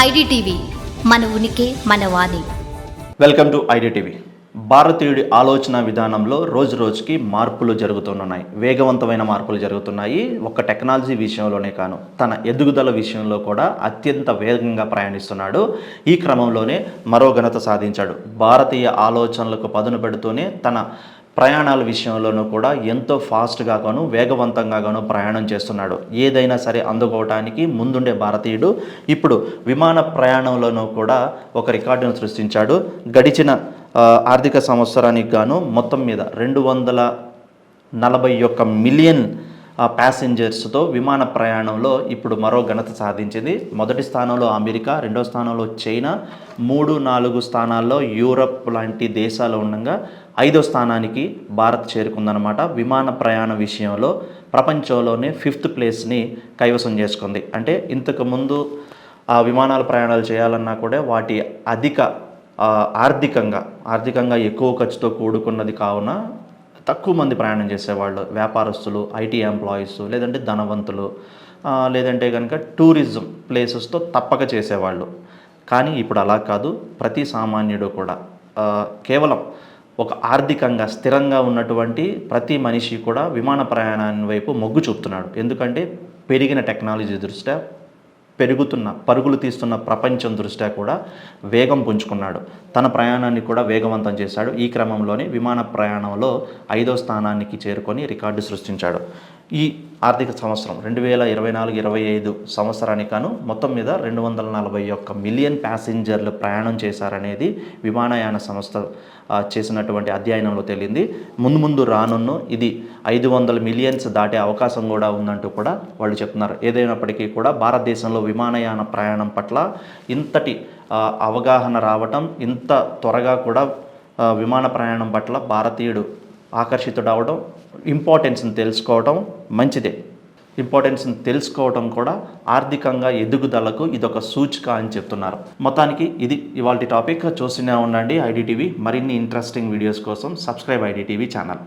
IDTV మన ఉనికి మన వాణి. Welcome to IDTV. భారతీయుడి ఆలోచన విధానంలో రోజు రోజుకి మార్పులు జరుగుతున్నాయి వేగవంతమైన మార్పులు జరుగుతున్నాయి. ఒక టెక్నాలజీ విషయంలోనే కాను తన ఎదుగుదల విషయంలో కూడా అత్యంత వేగంగా ప్రయాణిస్తున్నాడు. ఈ క్రమంలోనే మరో ఘనత సాధించాడు. భారతీయ ఆలోచనలకు పదును పెడుతూనే తన ప్రయాణాల విషయంలోనూ కూడా ఎంతో ఫాస్ట్గా గాను వేగవంతంగా గాను ప్రయాణం చేస్తున్నాడు. ఏదైనా సరే అందుకోవటానికి ముందుండే భారతీయుడు. ఇప్పుడు విమాన ప్రయాణంలోనూ కూడా ఒక రికార్డును సృష్టించాడు. గడిచిన ఆర్థిక సంవత్సరానికి గాను మొత్తం మీద రెండు వందల నలభై ఒక్క మిలియన్ ప్యాసింజర్స్తో విమాన ప్రయాణంలో ఇప్పుడు మరో ఘనత సాధించింది. మొదటి స్థానంలో అమెరికా రెండో స్థానంలో చైనా మూడు నాలుగు స్థానాల్లో యూరప్ లాంటి దేశాలు ఉండగా ఐదో స్థానానికి భారత్ చేరుకుందనమాట విమాన ప్రయాణ విషయంలో ప్రపంచంలోనే ఫిఫ్త్ ప్లేస్ని కైవసం చేసుకుంది. అంటే ఇంతకుముందు ఆ విమానాల ప్రయాణాలు చేయాలన్నా కూడా వాటి అధిక ఆర్థికంగా ఆర్థికంగా ఎక్కువ ఖర్చుతో కూడుకున్నది కావున తక్కువ మంది ప్రయాణం చేసేవాళ్ళు వ్యాపారస్తులు ఐటీ ఎంప్లాయీస్ లేదంటే ధనవంతులు లేదంటే కనుక టూరిజం ప్లేసెస్తో తప్పక చేసేవాళ్ళు. కానీ ఇప్పుడు అలా కాదు ప్రతి సామాన్యుడు కూడా కేవలం ఒక ఆర్థికంగా స్థిరంగా ఉన్నటువంటి ప్రతి మనిషి కూడా విమాన ప్రయాణాన్ని వైపు మొగ్గు చూపుతున్నాడు. ఎందుకంటే పెరిగిన టెక్నాలజీ దృష్ట్యా పెరుగుతున్న పరుగులు తీస్తున్న ప్రపంచం దృష్ట్యా కూడా వేగం పుంజుకున్నాడు. తన ప్రయాణాన్ని కూడా వేగవంతం చేశాడు. ఈ క్రమంలోనే విమాన ప్రయాణంలో ఐదో స్థానానికి చేరుకొని రికార్డు సృష్టించాడు. ఈ ఆర్థిక సంవత్సరం రెండు వేల ఇరవై నాలుగు ఇరవై ఐదు సంవత్సరానికి గాను మొత్తం మీద రెండు వందల నలభై ఒక్క మిలియన్ ప్యాసింజర్లు ప్రయాణం చేశారనేది విమానయాన సంస్థ చేసినటువంటి అధ్యయనంలో తేలింది. ముందు ముందు రానున్న ఇది ఐదు వందల మిలియన్స్ దాటే అవకాశం కూడా ఉందంటూ కూడా వాళ్ళు చెప్తున్నారు. ఏదైనప్పటికీ కూడా భారతదేశంలో విమానయాన ప్రయాణం పట్ల ఇంతటి అవగాహన రావటం ఇంత త్వరగా కూడా విమాన ప్రయాణం పట్ల భారతీయుడు ఆకర్షితుడవడం ఇంపార్టెన్స్ని తెలుసుకోవడం మంచిదే. ఇంపార్టెన్స్ని తెలుసుకోవడం కూడా ఆర్థికంగా ఎదుగుదలకు ఇదొక సూచిక అని చెప్తున్నారు. మొత్తానికి ఇది ఇవాళ టాపిక్. చూస్తూనే ఉండండి ఐడిటీవీ మరిన్ని ఇంట్రెస్టింగ్ వీడియోస్ కోసం సబ్స్క్రైబ్ ఐడిటీవీ ఛానల్.